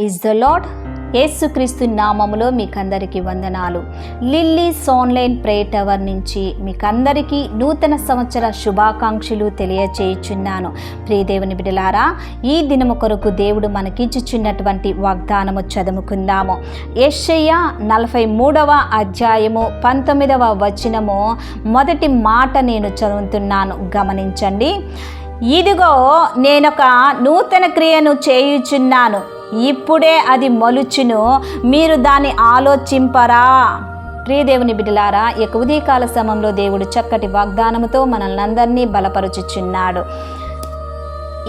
Is the lord యేసుక్రీస్తు నామములో మీకందరికీ వందనాలు. లిల్లీస్ ఆన్లైన్ ప్రే టవర్ నుంచి మీకందరికీ నూతన సంవత్సర శుభాకాంక్షలు తెలియచేయుచున్నాను. ప్రియదేవుని బిడలారా ఈ దినము కొరకు దేవుడు మనకిచ్చుచున్నటువంటి వాగ్దానము చదువుకుందాము. యెషయ నలభై మూడవ అధ్యాయము పంతొమ్మిదవ వచనము మొదటి మాట నేను చదువుతున్నాను. గమనించండి. ఇదిగో నేనొక నూతన క్రియను చేయుచున్నాను. ఇప్పుడే అది మొలుచును. మీరు దాన్ని ఆలోచింపరా. ప్రియదేవుని బిడ్డలారా ఈ కాల సమయంలో దేవుడు చక్కటి వాగ్దానముతో మనల్ని అందరినీ బలపరుచుచున్నాడు.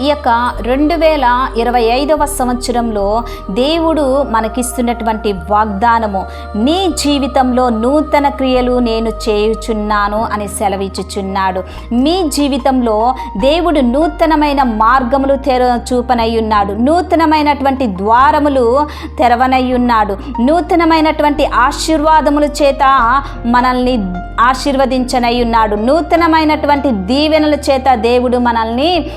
ఈ యొక్క రెండు వేల ఇరవై ఐదవ సంవత్సరంలో దేవుడు మనకిస్తున్నటువంటి వాగ్దానము నీ జీవితంలో నూతన క్రియలు నేను చేయుచున్నాను అని సెలవిచ్చుచున్నాడు. మీ జీవితంలో దేవుడు నూతనమైన మార్గములు తెర చూపనయ్యున్నాడు. నూతనమైనటువంటి ద్వారములు తెరవనయ్యున్నాడు. నూతనమైనటువంటి ఆశీర్వాదముల చేత మనల్ని ఆశీర్వదించనయ్యున్నాడు. నూతనమైనటువంటి దీవెనల చేత దేవుడు మనల్ని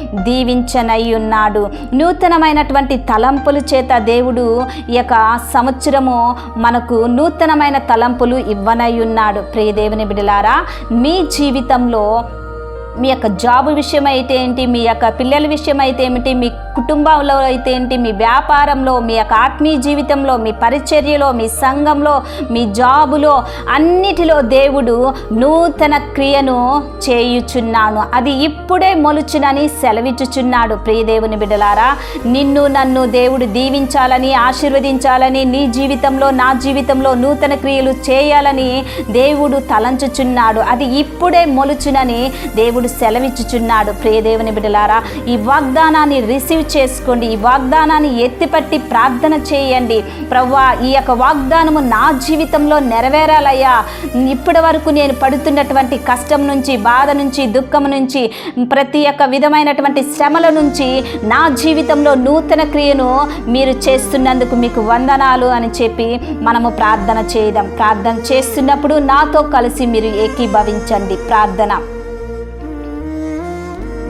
దీవించనయ్యున్నాడు నూతనమైనటువంటి తలంపులు చేత దేవుడు ఈ యొక్క సంవత్సరము మనకు నూతనమైన తలంపులు ఇవ్వనయ్యున్నాడు. ప్రియదేవుని బిడలారా మీ జీవితంలో మీ యొక్క జాబ్ విషయం అయితే ఏంటి? మీ యొక్క పిల్లల విషయం అయితే ఏమిటి? మీ కుటుంబంలో అయితే ఏంటి? మీ వ్యాపారంలో మీ యొక్క ఆత్మీయ జీవితంలో మీ పరిచర్యలో మీ సంఘంలో మీ జాబులో అన్నిటిలో దేవుడు నూతన క్రియను చేయుచున్నాను. అది ఇప్పుడే మొలుచునని సెలవిచ్చుచున్నాడు. ప్రియదేవుని బిడ్డలారా నిన్ను నన్ను దేవుడు దీవించాలని ఆశీర్వదించాలని నీ జీవితంలో నా జీవితంలో నూతన క్రియలు చేయాలని దేవుడు తలంచుచున్నాడు. అది ఇప్పుడే మొలుచునని దేవుడు సెలవిచ్చుచున్నాడు. ప్రియదేవుని బిడలారా ఈ వాగ్దానాన్ని రిసీవ్ చేసుకోండి. ఈ వాగ్దానాన్ని ఎత్తిపట్టి ప్రార్థన చేయండి. ప్రవ్వా ఈ యొక్క వాగ్దానము నా జీవితంలో నెరవేరాలయ్యా. ఇప్పటి వరకు నేను పడుతున్నటువంటి కష్టం నుంచి బాధ నుంచి దుఃఖం నుంచి ప్రతి ఒక్క విధమైనటువంటి శ్రమల నుంచి నా జీవితంలో నూతన క్రియను మీరు చేస్తున్నందుకు మీకు వందనాలు అని చెప్పి మనము ప్రార్థన చేద్దాం. ప్రార్థన చేస్తున్నప్పుడు నాతో కలిసి మీరు ఏకీభవించండి. ప్రార్థన.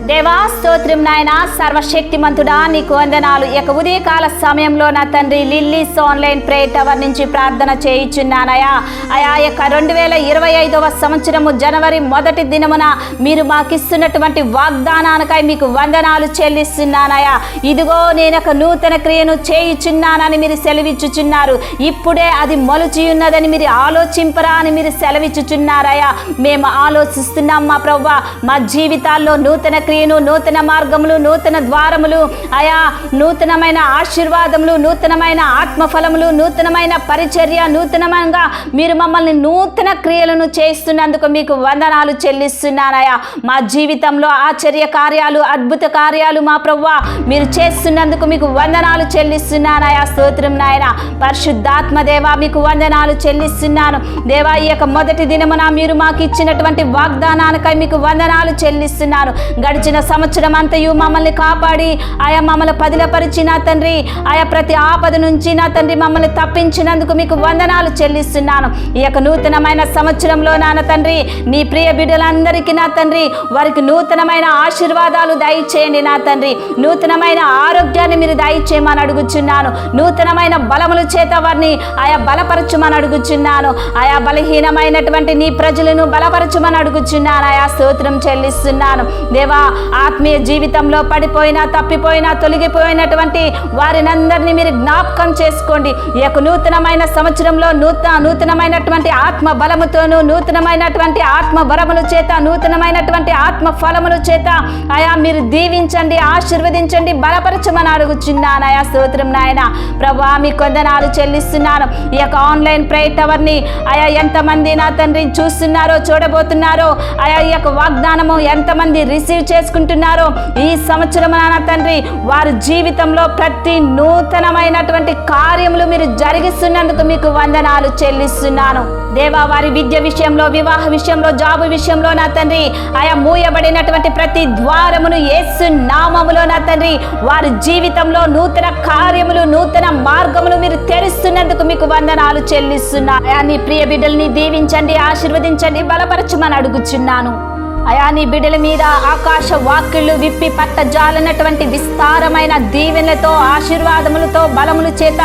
దేవా స్తోత్రం నాయన సర్వశక్తిమంతుడా నీకు వందనాలు. ఇక ఉదయకాల సమయంలో నా తండ్రి లిల్లీస్ ఆన్లైన్ ప్రేయర్ టవర్ నుంచి ప్రార్థన చేయించున్నానయా అయా యొక్క రెండు వేల ఇరవై ఐదవ సంవత్సరము జనవరి మొదటి దినమున మీరు మాకిస్తున్నటువంటి వాగ్దానానికై మీకు వందనాలు చెల్లిస్తున్నానయా ఇదిగో నేను ఒక నూతన క్రియను చేయుచున్నానని మీరు సెలవిచ్చుచున్నారు. ఇప్పుడే అది మొలుచి ఉన్నదని మీరు ఆలోచింపరా అని మీరు సెలవిచ్చుచున్నారయా మేము ఆలోచిస్తున్నాం మా ప్రవ్వ. మా జీవితాల్లో నూతన క్రియను నూతన మార్గములు నూతన ద్వారములు ఆయా నూతనమైన ఆశీర్వాదములు నూతనమైన ఆత్మఫలములు నూతనమైన పరిచర్య నూతనంగా మీరు మమ్మల్ని నూతన క్రియలను చేస్తున్నందుకు మీకు వందనాలు చెల్లిస్తున్నానయా మా జీవితంలో ఆశ్చర్య కార్యాలు అద్భుత కార్యాలు మా ప్రవ్వా మీరు చేస్తున్నందుకు మీకు వందనాలు చెల్లిస్తున్నానయా స్తోత్రం నాయన. పరిశుద్ధాత్మ దేవా మీకు వందనాలు చెల్లిస్తున్నాను. దేవా ఈ యొక్క మొదటి దినమున మీరు మాకు ఇచ్చినటువంటి వాగ్దానానికై మీకు వందనాలు చెల్లిస్తున్నాను. గడిచిన సంవత్సరం అంతయు మమ్మల్ని కాపాడి ఆయా మమ్మల్ని పదిలపరిచి నా తండ్రి ఆయా ప్రతి ఆపద నుంచి నా తండ్రి మమ్మల్ని తప్పించినందుకు మీకు వందనాలు చెల్లిస్తున్నాను. ఈ యొక్క నూతనమైన సంవత్సరంలో నాన్న తండ్రి నీ ప్రియ బిడ్డలందరికీ నా తండ్రి వారికి నూతనమైన ఆశీర్వాదాలు దయచేయండి నా తండ్రి. నూతనమైన ఆరోగ్యాన్ని మీరు దయచేయమని అడుగుచున్నాను. నూతనమైన బలముల చేత వారిని ఆయా బలపరచుమని అడుగుచున్నాను. ఆయా బలహీనమైనటువంటి నీ ప్రజలను బలపరచుమని అడుగుచున్నాను. ఆయా స్తోత్రం చెల్లిస్తున్నాను. దేవా ఆత్మీయ జీవితంలో పడిపోయినా తప్పిపోయినా తొలగిపోయినటువంటి వారినందరినీ మీరు జ్ఞాపకం చేసుకోండి. ఈ యొక్క నూతనమైన సంవత్సరంలో నూతన నూతనమైనటువంటి ఆత్మ బలముతోనూ నూతనమైనటువంటి ఆత్మ బలములు చేత నూతనమైనటువంటి ఆత్మ ఫలముల చేత ఆయా మీరు దీవించండి ఆశీర్వదించండి బలపరచమని అడుగుచున్నాను ఆయా స్తోత్రం నాయన. ప్రభా మీ కొందనాలు చెల్లిస్తున్నాను. ఈ యొక్క ఆన్లైన్ ప్రే టవర్ని ఆయా ఎంతమంది నా తండ్రి చూస్తున్నారో చూడబోతున్నారో ఆయా ఈ యొక్క వాగ్దానము ఎంతమంది రిసీవ్ చేసి చేసుకుంటున్నారో ఈ సంవత్సరం నాన్న తండ్రి వారి జీవితంలో ప్రతి నూతనమైనటువంటి కార్యములు మీరు జరిగిస్తున్నందుకు మీకు వందనాలు చెల్లిస్తున్నాను. దేవా వారి విద్య విషయంలో వివాహ విషయంలో జాబు విషయంలో నా తండ్రి ఆయా మూయబడినటువంటి ప్రతి ద్వారమును ఏసు నామములో నా తండ్రి వారి జీవితంలో నూతన కార్యములు నూతన మార్గములు మీరు తెరుస్తున్నందుకు మీకు వందనాలు చెల్లిస్తున్నా నీ ప్రియ బిడ్డల్ని దీవించండి ఆశీర్వదించండి బలపరచమని అడుగుచున్నాను. అయా నీ బిడ్డల మీద ఆకాశ వాక్యులు విప్పి పట్టజాలనటువంటి విస్తారమైన దీవెనలతో ఆశీర్వాదములతో బలములు చేత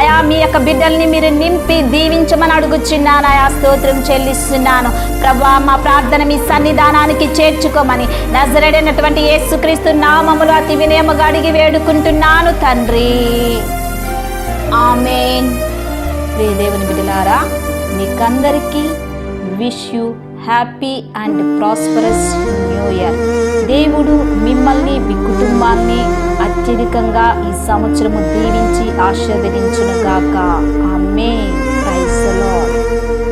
అయా మీ యొక్క బిడ్డల్ని మీరు నింపి దీవించమని అడుగుచున్నాను. అయా స్తోత్రం చెల్లిస్తున్నాను. ప్రభా మా ప్రార్థన మీ సన్నిధానానికి చేర్చుకోమని నజరడైనటువంటి యేసుక్రీస్తు నామములు అతి వినయముగా అడిగి వేడుకుంటున్నాను తండ్రి. ఆమెన్. ప్రియ దేవుని బిడ్డలారా మీకందరికీ wish you happy and prosperous new year. దేవుడు మిమ్మల్ని మీ కుటుంబాన్ని అత్యధికంగా ఈ సంవత్సరము దీవించి ఆశీర్వదించునుగాక. ఆమె ప్రైజ్ లార్డ్.